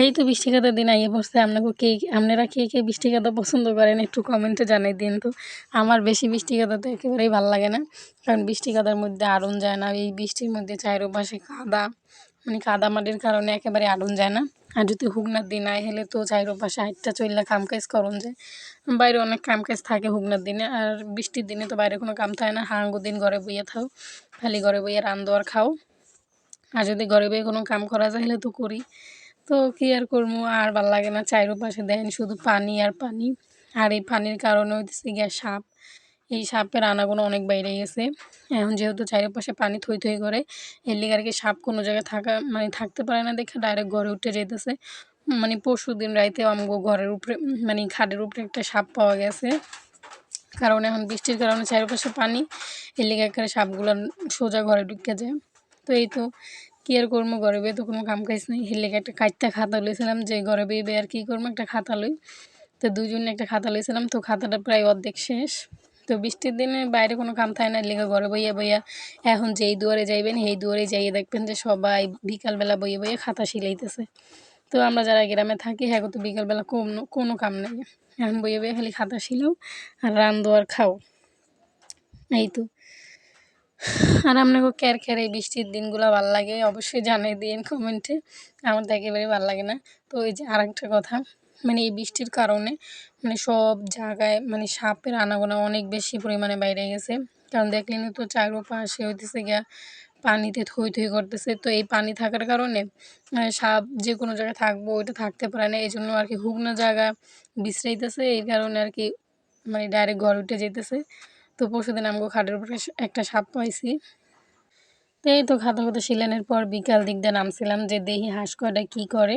এই তো বৃষ্টি কাদার দিন আইয়ে পড়ছে। আপনাকে কে, আপনারা কে কে বৃষ্টি কাদা পছন্দ করেন একটু কমেন্টে জানাই দিন তো। আমার বেশি বৃষ্টি কাদা তো একেবারেই ভালো লাগে না। কারণ বৃষ্টি কাদার মধ্যে আড়ন যায় না, এই বৃষ্টির মধ্যে চারোপাশে কাদা মানে কাদা মাটির কারণে একেবারে আড়ন যায় না। আর যদি হুগনার দিন আয় হলে তো চারোপাশে হাইটটা চললে কাম কাজ করন যায় বাইরে অনেক কাম কাজ থাকে হুগনার দিনে, আর বৃষ্টির দিনে তো বাইরে কোনো কাম থাকে না। হাঙ্গু দিন ঘরে বইয়ে থাও, খালি ঘরে বইয়ে রান্ধো আর খাও। আর যদি ঘরে বইয়ে কোনো কাম করা যায় হলে তো করি। তো কী আর করব? আর ভালো লাগে না চারোপাশে দেন শুধু পানি আর পানি। আর এই পানির কারণে হইতেছে গিয়া সাপ। এই সাপের আনাগোনা অনেক বাইরে গেছে। এখন যেহেতু চারিপাশে পানি থই থই করে, এর লিগে আর কি সাপ কোনো জায়গায় থাকা মানে থাকতে পারে না দেখে ডাইরেক্ট ঘরে উঠে যেতেছে মানে পরশু দিন রাইতে আমগো ঘরের উপরে মানে খাটের উপরে একটা সাপ পাওয়া গেছে। কারণ এখন বৃষ্টির কারণে চারিপাশে পানি, এর লিগে একেবারে সাপগুলো সোজা ঘরে ঢুকে যায়। তো এই তো কী আর করব ঘরে বেয়ে তো কোনো কাম কাজ নেই। লিগে একটা কাটটা খাতা লইছিলাম যে ঘরে বেয়ে বেয়ে আর কী করব একটা খাতা লই। তো দুজনে একটা খাতা লইছিলাম। তো খাতাটা প্রায় অর্ধেক শেষ। তো বৃষ্টির দিনে বাইরে কোনো কাম থাকে না। লিগে ঘরে বইয়া বইয়া এখন যেই দুয়ারে যাইবেন, সেই দুয়ারে যাইয়ে দেখবেন যে সবাই বিকালবেলা বইয়ে বইয়ে খাতা সিলাইতেছে। তো আমরা যারা গ্রামে থাকি হ্যাঁ তো বিকালবেলা কোনো কোনো কাম নেই। এখন বইয়ে বইয়ে খালি খাতা শিলাও আর রান্ধো আর খাও। এই তো। আর আপনাকে ক্যার ক্যার এই বৃষ্টির দিনগুলো ভালো লাগে, অবশ্যই জানিয়ে দিন কমেন্টে আমার তো একেবারেই ভালো লাগে না। তো এই যে আরেকটা কথা মানে এই বৃষ্টির কারণে মানে সব জায়গায় মানে সাপের আনাগোনা অনেক বেশি পরিমাণে বাইরে গেছে। কারণ দেখলেন তো চারোপাশে হইতেছে গিয়া পানিতে থই থই করতেছে। তো এই পানি থাকার কারণে মানে সাপ যে কোনো জায়গায় থাকব, ওইটা থাকতে পারে না। এই জন্য আর কি শুকনো জায়গা বিশ্রাইতেছে। এই কারণে আর কি মানে ডাইরেক্ট ঘর উঠে যেতেছে তো পরশুদিন আমগো খাটের উপরে একটা সাপ পাইছি। তো এই তো খাতা খাতা শিলানের পর বিকাল দিক দিয়ে নামছিলাম যে দেখি হাঁস কয়টা কী করে।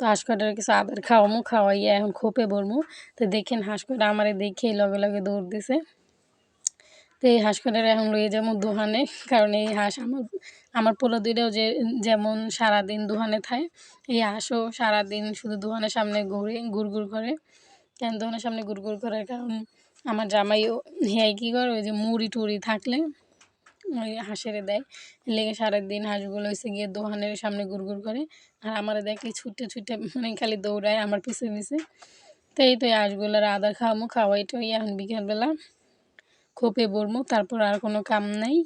তো হাঁস কয়টার কিছু আদার খাওয়ামো, খাওয়াইয়া এখন খোপে বলব তো দেখেন হাঁস কয়টা আমারে দেখেই লগে লগে দৌড় দিছে। তো এই হাঁস কয়টার এখন লইয়ে যাব দোহানে, কারণ এই হাঁস আমার আমার পোলো দুইটাও যে, যেমন সারাদিন দোহানে থাকে এই হাঁসও সারাদিন শুধু দোহানের সামনে ঘুরে ঘুর ঘুর করে। কেন দোহানের সামনে ঘুর ঘুর করার কারণ আমার জামাইও হ্যাঁ কী করে? ওই যে মুড়ি টুড়ি থাকলে ওই হাঁসেরে দেয়। লেগে সারাদিন হাঁসগুলো হয়েছে গিয়ে দোকানের সামনে গুড় করে। আর আমার দেখলে ছুটে ছুটে মানে খালি দৌড়ায় আমার পিছিয়ে পিছিয়ে তো এই তো হাঁসগুলো হাঁসগুলোর আদার খাওয়ামো, খাওয়াই টাই এখন বিকালবেলা। খোপে বলব তারপর আর কোনো কাম নাই।